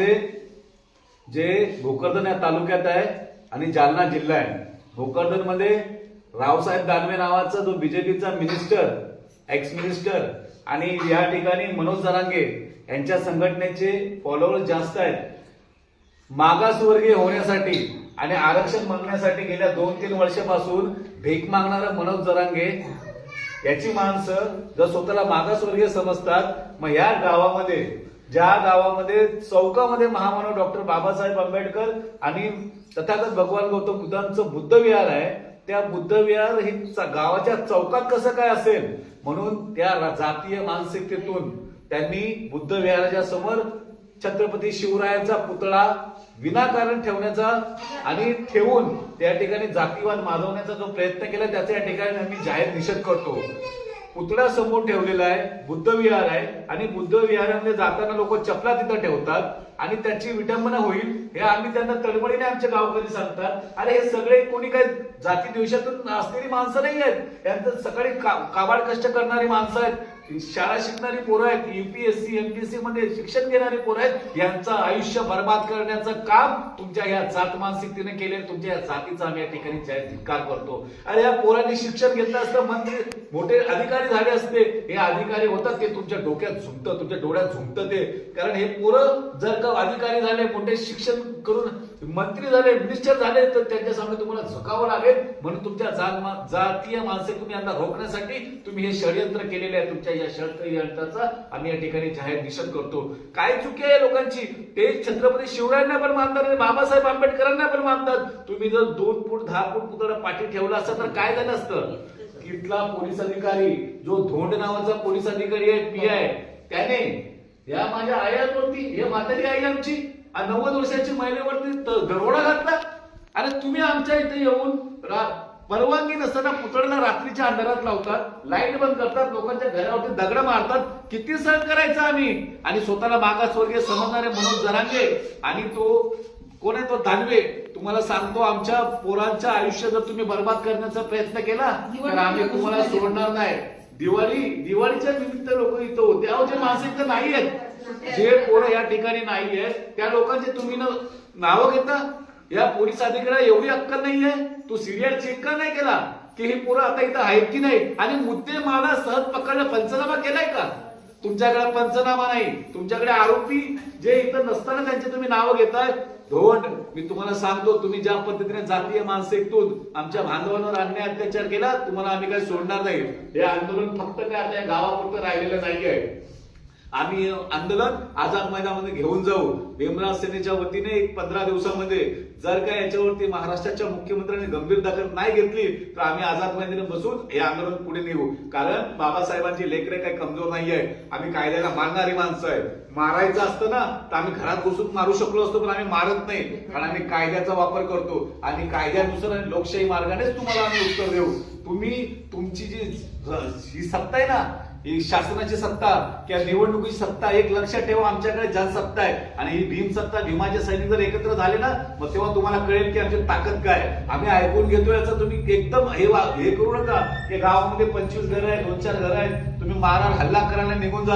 आपले जे भोकरदन या तालुक्यात आहे आणि जालना जिल्हा आहे. भोकरदनमध्ये रावसाहेब दानवे नावाचा जो बीजेपीचा मिनिस्टर एक्स मिनिस्टर आणि या ठिकाणी मनोज जरांगे यांच्या संघटनेचे फॉलोअर्स जास्त आहेत. मागासवर्गीय होण्यासाठी आणि आरक्षण मागण्यासाठी गेल्या दोन तीन वर्षापासून भीक मागणारा मनोज जरांगे याची माणसं जर स्वतःला मागासवर्गीय समजतात मग या गावामध्ये ज्या गावामध्ये चौकामध्ये महामानव डॉक्टर बाबासाहेब आंबेडकर आणि तथागत भगवान गौतम बुद्धांचं बुद्ध विहार आहे त्या बुद्ध विहार हे गावाच्या चौकात कसं काय असेल? म्हणून त्या जातीय मानसिकतेतून त्यांनी बुद्ध विहाराच्या समोर छत्रपती शिवरायांचा पुतळा विनाकारण ठेवण्याचा आणि ठेवून त्या ठिकाणी जातीवाद माजवण्याचा जो प्रयत्न केला त्याचा या ठिकाणी आम्ही जाहीर निषेध करतो. पुतळा समोर ठेवलेला आहे बुद्ध विहार आहे. आणि बुद्ध विहारामध्ये जाताना लोक चपला तिथं ठेवतात. आणि त्याची विटंबना होईल हे आम्ही त्यांना तडमडीने आमच्या गावकरी सांगतात. अरे हे सगळे कोणी काय जाती द्वेषातून असलेली माणसं नाही आहेत. यांचं सकाळी का- काबाड कष्ट करणारी माणसं आहेत. शाळा शिकणारी पोरं आहेत. युपीएससी एमपीएससी मध्ये शिक्षण घेणारी पोरं आहेत. यांचं आयुष्य बर्बाद करण्याचं काम तुमच्या या जात मानसिकतेने केले तुमच्या या जातीचा आम्ही या ठिकाणी धिक्कार करतो. अरे या पोरांनी शिक्षण घेतलं असतं मंत्री मोठे अधिकारी झाले असते. हे अधिकारी होतात ते तुमच्या डोक्यात झुमतं तुमच्या डोळ्यात झुमतं ते. कारण हे पोरं जर का अधिकारी झाले मोठे शिक्षण करून मंत्री झाले मिनिस्टर झाले तर त्यांच्या सामने तुम्हाला झुकावं लागेल. म्हणून तुमच्या जात जातीय माणसे तुम्ही यांना रोखण्यासाठी तुम्ही हे षडयंत्र केलेले आहे तुमच्या या षडयंत्राचा आम्ही या ठिकाणी जाहीर निषेध करतो. काय चुकी आहे लोकांची? ते छत्रपती शिवरायांना पण मानतात आणि बाबासाहेब आंबेडकरांना पण मानतात. तुम्ही जर दोन फूट दहा फूट पुतळा पाठी ठेवला असता तर काय झालं असतं? तिथला पोलीस अधिकारी जो धोंड नावाचा पोलीस अधिकारी आहे पी आय त्याने या माझ्या आयावरती हे म्हातारी आई आमची नव्वद वर्षाची महिलेवरती दरोडा घातला. अरे तुम्ही आमच्या इथे येऊन परवानगी नसताना पुतळ्याला रात्रीच्या अंधारात लावतात लाइट बंद करतात लोकांच्या घरावरती दगड मारतात. किती सहन करायचं आम्ही? आणि स्वतःला मागासवर्गीय समजणारे मनोज जरांगे आणि तो कोण आहे तो दानवे? तुम्हाला सांगतो आमच्या पोरांचं आयुष्य जर तुम्ही बर्बाद करण्याचा प्रयत्न केला तर आम्ही तुम्हाला सोडणार नाही. दिवाळी दिवाळीच्या निमित्त लोक इथं होते अहो इथं नाही आहेत जे पोरं या ठिकाणी नाही आहेत त्या लोकांचे तुम्ही नावं घेता या पोलीस अधिकाऱ्याला एवढी अक्कल नाहीये? तू सिरियल चेक का नाही केला? की हे पोरं आता इथं आहेत की नाही? आणि मुद्दे मला सहज पकडला पंचनामा केलाय का? तुमच्याकडे पंचनामा नाही. तुमच्याकडे आरोपी जे इथं नसताना त्यांचे तुम्ही नावं घेताय धोंड मी तुम्हाला सांगतो तुम्ही ज्या पद्धतीने जातीय मानसिकतून आमच्या बांधवांवर अन्याय अत्याचार केला तुम्हाला आम्ही काही सोडणार नाही. हे आंदोलन फक्त काय आता या गावापुरतं राहिलेलं नाहीये. आम्ही आंदोलन आझाद मैदानामध्ये घेऊन जाऊ. भीमराव सेनेच्या वतीने एक पंधरा दिवसामध्ये जर का याच्यावरती महाराष्ट्राच्या मुख्यमंत्र्यांनी गंभीर दखल नाही घेतली तर आम्ही आझाद मैदानी बसून हे आंदोलन पुढे नेऊ. कारण बाबासाहेबांची लेकरे काही कमजोर नाही आहे आम्ही कायद्याला मानणारी माणसं आहे मारायचं असतं ना तर आम्ही घरात घुसून मारू शकलो असतो पण आम्ही मारत नाही. कारण आम्ही कायद्याचा वापर करतो. आणि कायद्यानुसार आणि लोकशाही मार्गानेच तुम्हाला आम्ही उत्तर देऊ. तुम्ही तुमची जी ही सत्ता आहे ना ही शासनाची सत्ता किंवा निवडणुकीची सत्ता एक लक्षात ठेवा आमच्याकडे जनसत्ता आहे. आणि ही भीम सत्ता भीमाचे सैनिक जर एकत्र झाले ना मग तेव्हा तुम्हाला कळेल की आमची ताकद काय आम्ही ऐकून घेतोय याचं तुम्ही एकदम हे वा- हे करू नका. की गावामध्ये पंचवीस घरं आहेत दोन चार घरं आहेत. तुम्ही मारा हल्ला करायला निघून जा.